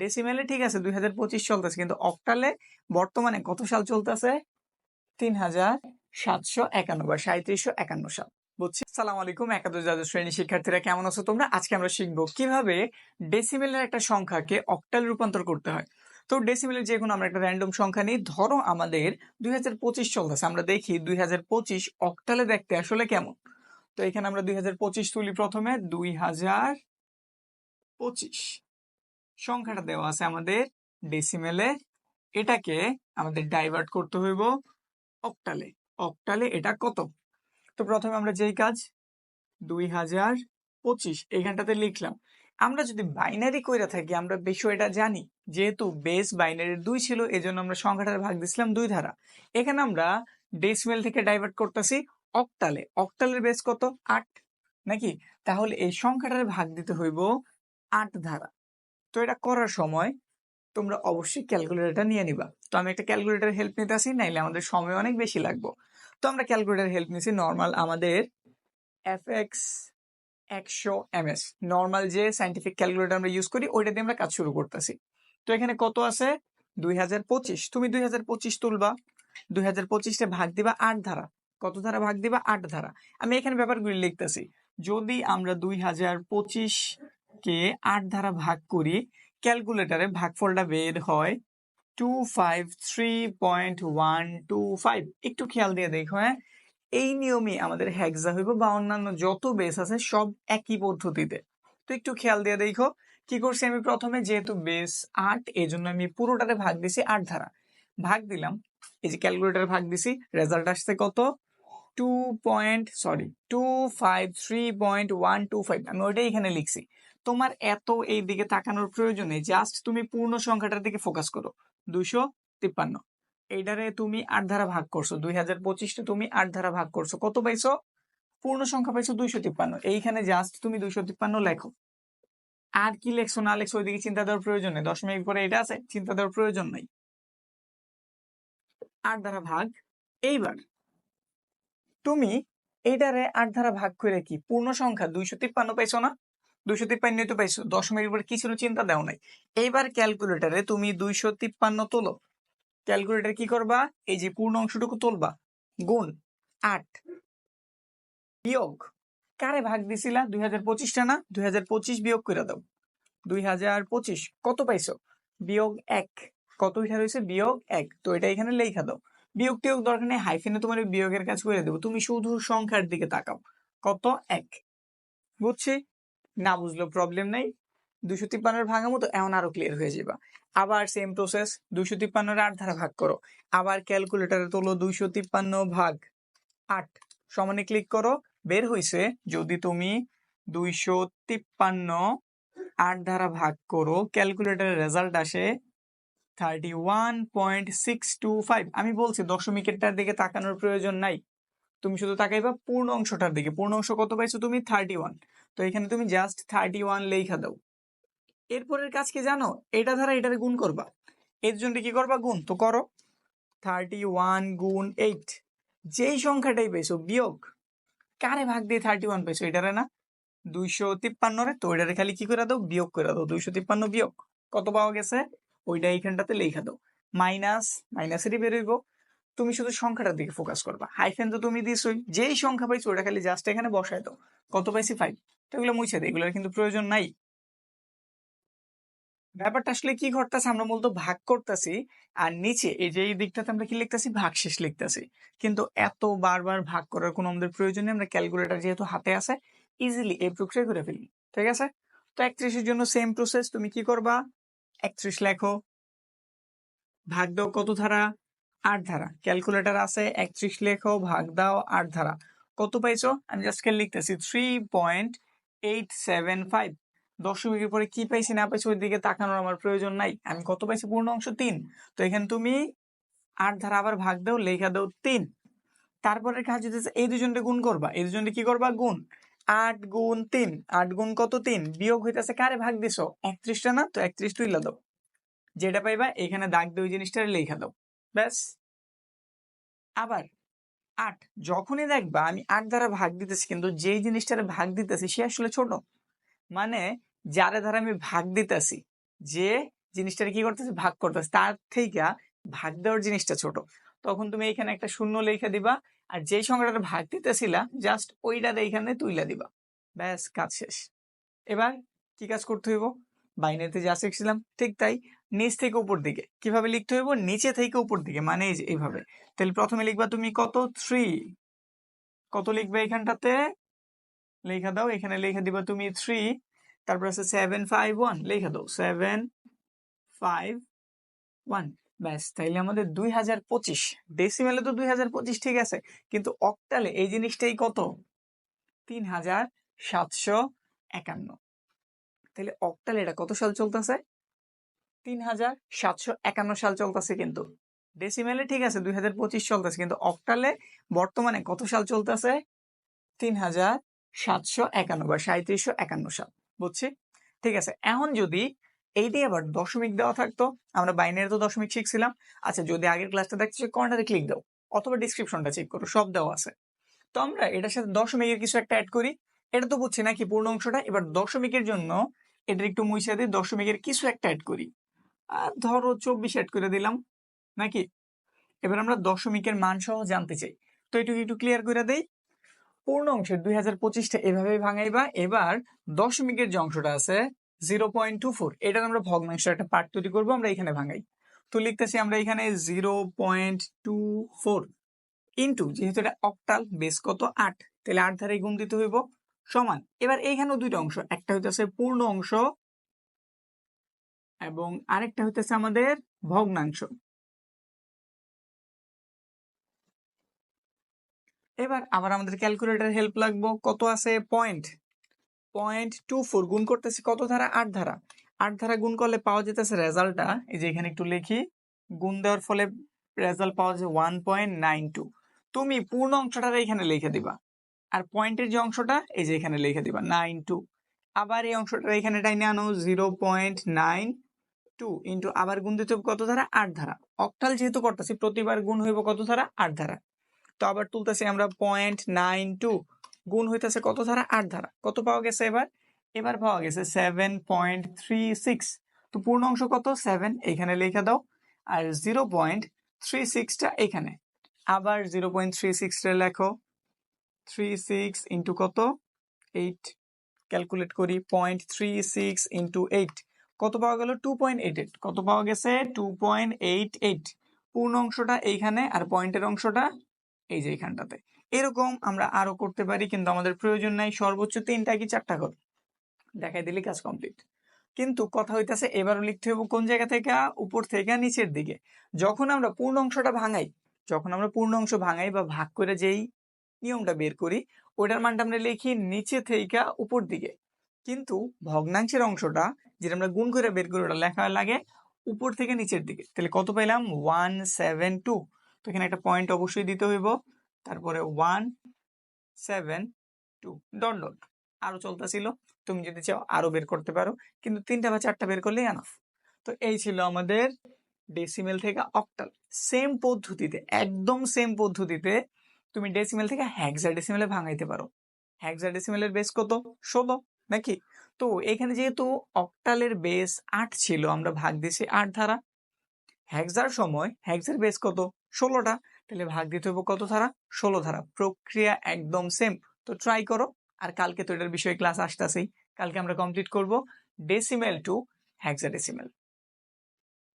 ডেসিমেলে ঠিক আছে, দুই হাজার পঁচিশ চলতেছে, কিন্তু অক্টালে বর্তমানে কত সাল চলতেছে? তিন হাজার সাতশো একান্ন বা সাঁত্রিশশো একান্ন সাল, বুঝছি? সালাম আলাইকুম, একাদশ দ্বাদশ শ্রেণি শিক্ষার্থীরা কেমন আছো তোমরা? আজকে আমরা শিখব কীভাবে ডেসিমেলের একটা সংখ্যাকে অক্টাল রূপান্তর করতে হয়। তো ডেসিমেলের যে কোনো আমরা একটা র্যান্ডম সংখ্যা নিই, ধরো আমাদের দুই হাজার পঁচিশ চলতেছে, আমরা দেখি দুই হাজার পঁচিশ অক্টালে দেখতে আসলে কেমন? তো এখানে আমরা দুই হাজার পঁচিশ তুলি প্রথমে, দুই হাজার পঁচিশ। সংখ্যাটা দেওয়া আছে আমাদের ডেসিমেলে এটাকে আমাদের ডাইভার্ট করতে হইব অক্টালে অক্টালে এটা কত? তো প্রথমে আমরা যেই কাজ, দুই হাজার পঁচিশ, এইখানটাতে লিখলাম। আমরা যদি বাইনারি কইরা থাকি, আমরা বিষয়টা জানি। যেহেতু বেস বাইনারির দুই ছিল, এজন্য আমরা সংখ্যাটার ভাগ দিছিলাম দুই ধারা। এখানে আমরা ডেসিমেল থেকে ডাইভার্ট করতেছি অক্টালে অক্টালের বেস কত? আট। নাকি? তাহলে এই সংখ্যাটার ভাগ দিতে হইব আট ধারা। তো এটা করার সময় তোমরা অবশ্যই ক্যালকুলেটরটা নিয়ে নিবা। তো আমি একটা ক্যালকুলেটর হেল্প নিতে আসি, নাইলে আমাদের সময় অনেক বেশি লাগবে। তো আমরা ক্যালকুলেটর হেল্প নিছি নর্মাল আমাদের এফ এক্স একশো এম এস নর্মাল যে সাইন্টিফিক ক্যালকুলেটর আমরা ইউজ করি, ওইটা দিয়ে আমরা কাজ শুরু করতেছি। তো এখানে কত আছে? দুই হাজার পঁচিশ। তুমি দুই হাজার পঁচিশ তুলবা। দুই হাজার পঁচিশে ভাগ দিবা আট ধারা। কত ধারা ভাগ দিবা? আট ধারা। আমি এখানে ব্যাপারগুলি লিখতেছি। যদি আমরা দুই হাজার পঁচিশ কে আট ধারা ভাগ করি ক্যালকুলেটরে ভাগফলটা বের হয় two five three point one two five একটু খেয়াল দিয়ে দেখো হ্যাঁ? এই নিয়মে আমাদের হ্যাকজা হইব বা অন্যান্য যত বেস আছে সব একই পদ্ধতিতে। তো একটু খেয়াল দিয়ে দেখো, কি করছি আমি প্রথমে? যেহেতু বেস আট এই জন্য আমি পুরোটাতে ভাগ দিছি আট ধারা ভাগ দিলাম, এই যে ক্যালকুলেটর ভাগ দিছি রেজাল্ট আসছে কত? Two point sorry two five three point one two five আমি ওইটাই এখানে লিখছি। তোমার এত এই দিকে তাকানোর প্রয়োজন জাস্ট তুমি পূর্ণ সংখ্যাটার দিকে ফোকাস করো। দুইশো তিপ্পান্ন। এইটারে তুমি আট ধারা ভাগ করছ। দুই হাজার পঁচিশটা তুমি আট ধারা ভাগ করছ। কত পাইছো? পূর্ণ সংখ্যা পাইছো দুইশো তিপ্পান্ন। এইখানে জাস্ট তুমি দুইশো তিপ্পান্ন লেখো। আর কি লেখছো না লেখছো ওইদিকে চিন্তা দেওয়ার প্রয়োজন? নেই দশ মিনিট পরে এটা আছে, চিন্তা দেওয়ার প্রয়োজন নেই। আট ধারা ভাগ। এইবার তুমি এইটারে আট ধারা ভাগ করে কি? পূর্ণ সংখ্যা দুইশো তিপ্পান্ন পাইছো না? দুইশো তিপ্পান্ন তো পাইছো। দশমিকের উপরে কিছু চিন্তা? দেও নাই। এইবার ক্যালকুলেটারে তুমি দুইশো তিপ্পান্ন তোলো। ক্যালকুলেটর কি করবা? এই যে পূর্ণ অংশটুকু তুলবা। গুণ আট। বিয়োগ। কারে ভাগ দিছিলা? দুই হাজার পঁচিশটা না? দুই হাজার পঁচিশ বিয়োগ করে দাও। দুই হাজার পঁচিশ। কত পাইছো? বিয়োগ এক। কত উঠা রয়েছে বিয়োগ এক। তো এটা এখানে লেখা দাও। বিয়োগ টিয়োগ দরকার নেই। হাইফেনে তোমার বিয়োগের কাজ করে দেবো। তুমি শুধু সংখ্যার দিকে তাকাও। কত? এক। বুঝছি? না বুঝলো প্রবলেম নেই। দুশো তিপ্পান্নের ভাঙা মতো এমন আরও ক্লিয়ার হয়ে যাবা আবার সেম প্রসেস দুইশো তিপ্পান্নের আট ধারা ভাগ করো। আবার ক্যালকুলেটারে তোলো দুইশো তিপ্পান্ন ভাগ আট। সমানে ক্লিক করো, বের হয়েছে যদি তুমি দুইশো তিপ্পান্ন আট ধারা ভাগ করো ক্যালকুলেটারের রেজাল্ট আসে thirty one point six two five আমি বলছি দশমিকেরটার দিকে তাকানোর প্রয়োজন নাই। তুমি শুধু তাকাইবা পূর্ণ অংশটার দিকে। পূর্ণ অংশ কত পাইছো তুমি? থার্টি ওয়ান তো এখানে তুমি জাস্ট থার্টি ওয়ান লেখা দাও। এরপরের কাজ কি জানো? এটা ধারা এটারে গুণ করবা। এর জন্য কি করবা? গুণ। তো করো। থার্টি ওয়ান গুণ এইট যেই সংখ্যাটাই পেয়েছ বিয়োগ। কারে ভাগ দিয়ে থার্টি ওয়ান পেয়েছ এটারে না? দুইশো তিপ্পান্ন রে। তো ওইটারে খালি কি করে দাও? বিয়োগ করে দাও। দুইশো তিপ্পান্ন বিয়োগ। কত পাওয়া গেছে? ওইটা এইখানটাতে লেখা দাও। মাইনাস, মাইনাসেরই বেরোইব তুমি শুধু সংখ্যাটার দিকে ফোকাস করবা। হাইফেন তো তুমি দিছোই। যেই সংখ্যা পাইছো, ওটা খালি জাস্ট এখানে বসায় দাও। কত পাইছি? ফাইভ তো এগুলো মুছে দেয় এগুলোর কিন্তু প্রয়োজন নাই। ব্যাপারটা আসলে কি ঘটতেছে? আমরা মূলত ভাগ করতেছি, আর নিচে এই যে এই দিকটাতে আমরা কি লিখতেছি? ভাগ শেষ লিখতেছি। কিন্তু এত বারবার ভাগ করার কোনো আমাদের প্রয়োজন নেই। আমরা ক্যালকুলেটর যেহেতু হাতে আছে ইজিলি এই প্রক্রিয়া করে ফেলি। ঠিক আছে? তো একত্রিশের জন্য সেম প্রসেস তুমি কি করবা? একত্রিশ লেখো। ভাগ দাও কত ধারা? আট ধারা। ক্যালকুলেটার আছে, একত্রিশ লেখো, ভাগ দাও, আট ধারা। কত পাইছো? আমি জাস্ট লিখতেছি three point eight seven five দশমিকের পরে কি পাইছি না পাইছি ওই দিকে তাকানোর আমার প্রয়োজন নাই। আমি কত পাইছি? পূর্ণ অংশ তিন। তো এখানে তুমি আট ধারা আবার ভাগ দাও, লেখা দাও তিন। তারপরে কাজ হচ্ছে এই দুজনটা গুণ করবা। এই দুজনটা কি করবা? গুণ। আট গুণ তিন। আট গুণ কত তিন? বিয়োগ হইতেছে কারে ভাগ দিছো? একত্রিশটা না? তো একত্রিশ তুইলা দাও। যেটা পাইবা, এখানে দাগ দিয়ে ওই জিনিসটা লেখা দাও। ব্যাস। আবার আট, যখনই দেখবা আমি আট দ্বারা ভাগ দিতেছি, কিন্তু যেই জিনিসটার ভাগ দিতেছি সে আসলে ছোট। মানে যারে দ্বারা আমি ভাগ দিতেছি, যে জিনিসটার কি করতেছে, ভাগ করতেছে, তার থেকে ভাগ দেওয়ার জিনিসটা ছোট। তখন তুমি এখানে একটা শূন্য লেখা দিবা, আর যে সংখ্যাটা ভাগ দিতেছিলা, জাস্ট ওইটাতে এখানে তুইলা দিবা। ব্যাস, কাজ শেষ। এবার কি কাজ করতে হইব? বাইনারিতে যা শিখছিলাম ঠিক তাই নিচ থেকে উপর দিকে। কীভাবে লিখতে হইব? নিচে থেকে উপর দিকে মানে এই যে এইভাবে। তাহলে প্রথমে লিখবা তুমি কত? থ্রি কত লিখবে এখানটাতে? লেখা দাও, এখানে লেখা দিবা তুমি থ্রি তারপর আছে সেভেন ফাইভ ওয়ান লেখা দাও। সেভেন ফাইভ ওয়ান ব্যাস, তাইলে আমাদের দুই হাজার পঁচিশ। ডেসিমেলে তো দুই হাজার পঁচিশ, ঠিক আছে। কিন্তু অক্টালে এই জিনিসটাই কত? তিন হাজার সাতশো একান্ন। তাহলে অক্টালে এটা কত সাল চলতেছে? তিন হাজার সাতশো একান্ন সাল চলতেছে কিন্তু। ডেসিমেলে ঠিক আছে, দুই হাজার পঁচিশ চলতেছে, কিন্তু অক্টালে বর্তমানে কত সাল চলতেছে? তিন হাজার সাতশো একান্ন বা সাঁত্রিশশো একান্ন সাল, বুঝছি? ঠিক আছে, এখন যদি এইটাই আবার দশমিক দেওয়া থাকতো, আমরা বাইনারি তো দশমিক শিখছিলাম। আচ্ছা যদি আগের ক্লাসটা চাই, কর্নারে ক্লিক দাও, অথবা ডিসক্রিপশনটা চেক করো, সব দেওয়া আছে। তো আমরা এটার সাথে দশমিকের কিছু একটা অ্যাড করি। এটা তো বুঝছি নাকি পূর্ণ অংশটা এবার দশমিকের জন্য এটার একটু মুইসা দিয়ে দশমিকের কিছু একটা অ্যাড করি। আর ধরো চব্বিশ অ্যাড করে দিলাম, নাকি? এবার আমরা দশমিকের মান সহ জানতে চাই। তো এটুকু একটু ক্লিয়ার করে দেই। পূর্ণ অংশের দুই হাজার পঁচিশটা এভাবে ভাঙাইবা। এবার দশমিকের যে অংশটা আছে জিরো পয়েন্ট টু ফোর এটার আমরা ভগ্নাংশের একটা পার্ট তৈরি করব, আমরা এখানে ভাঙাই। তো লিখতেছি আমরা এখানে zero point two four into যেহেতু এটা অক্টাল বেস কত? আট। তাহলে আট ধারে গুণ দিতে হইব সমান। এবার এইখানেও দুইটা অংশ, একটা হইতেছে পূর্ণ অংশ এবং আরেকটা হইতেছে আমাদের ভগ্নাংশ। এবার আবার আমাদের ক্যালকুলেটর হেল্প লাগবো। কত আছে? পয়েন্ট পয়েন্ট টু ফোর গুণ করতেছি কত ধারা? আট ধারা। আট ধারা গুণ করলে পাওয়া যেতেছে রেজাল্টটা এই যে এখানে একটু লিখি, গুণ দেওয়ার ফলে রেজাল্ট পাওয়া যায় ওয়ান পয়েন্ট নাইন টু তুমি পূর্ণ অংশটা এখানে লিখে দিবা। আর পয়েন্টের যে অংশটা, এই যে এখানে লিখে দিবা নাইন টু আবার এই অংশটা এখানে টাইনে আনো zero point nine two into আবার গুণ দিতে কত ধারা? আট ধারা। অক্টাল যেহেতু করতেছি, প্রতিবার গুণ হইব কত ধারা? আট ধারা। তো আবার তুলতেছি আমরা পয়েন্ট নাইন টু গুণ হইতেছে কত ধারা? আট ধারা। কত পাওয়া গেছে এবার? এবার পাওয়া গেছে সেভেন পয়েন্ট থ্রি সিক্স তো পূর্ণ অংশ কত? সেভেন এখানে লিখে দাও। আর জিরো পয়েন্ট থ্রি সিক্সটা এখানে। আবার জিরো পয়েন্ট থ্রি সিক্সটা লেখো। থ্রি সিক্স ইন্টু কত? এইট ক্যালকুলেট করি point three six into eight কত পাওয়া গেল? টু পয়েন্ট এইট এইট কত পাওয়া গেছে? টু পয়েন্ট এইট এইট পূর্ণ অংশটা এইখানে আর পয়েন্টের অংশটা এই যে এইখানটাতে। এরকম আমরা আরও করতে পারি, কিন্তু আমাদের প্রয়োজন নাই। সর্বোচ্চ তিনটা কি চারটা কর? দেখাই দিলে কাজ কমপ্লিট কিন্তু কথা হইতাছে, এবারও লিখতে হবে কোন জায়গা থেকে? উপর থেকে নিচের দিকে। যখন আমরা পূর্ণ অংশটা ভাঙাই, যখন আমরা পূর্ণ অংশ ভাঙাই বা ভাগ করে যেই নিয়মটা বের করি। ওইটার মানটা আমরা লিখি নিচে থেকে উপর দিকে। কিন্তু ভগ্নাংশের অংশটা যেটা আমরা গুণ করে বের করি ওটা লেখা লাগে উপর থেকে নিচের দিকে। তাহলে কত পেলাম ওয়ান সেভেন টু। তো এখানে একটা পয়েন্ট অবশ্যই দিতে হইব। তারপরে one seven two. Dot dot. আরও চলতেছিল। তুমি যদি চাও আরও বের করতে পারো। কিন্তু তিনটা বা চারটা বের করলেই এনাফ তো এই ছিল আমাদের ডেসিমেল থেকে অক্টাল সেম পদ্ধতিতে, একদম সেম পদ্ধতিতে তুমি ডেসিমেল থেকে হ্যাক্সা ডেসিমেলে ভাঙাইতে পারো। হ্যাক্সা ডেসিমেলের বেস কত? ষোলো, নাকি? তো এখানে যেহেতু অক্টালের বেস আট ছিল, আমরা ভাগ দিয়েছি আট ধারা। হ্যাক্সার সময় হ্যাক্সার বেস কত? ষোলোটা। তাহলে ভাগ দিতে হবে কত ধারা? ষোলো ধারা। প্রক্রিয়া একদম সেম তো ট্রাই করো। আর কালকে তো এটার বিষয়ে ক্লাস আসতেছেই। কালকে আমরা কমপ্লিট করব ডেসিমেল টু হ্যাক্সা ডেসিমেল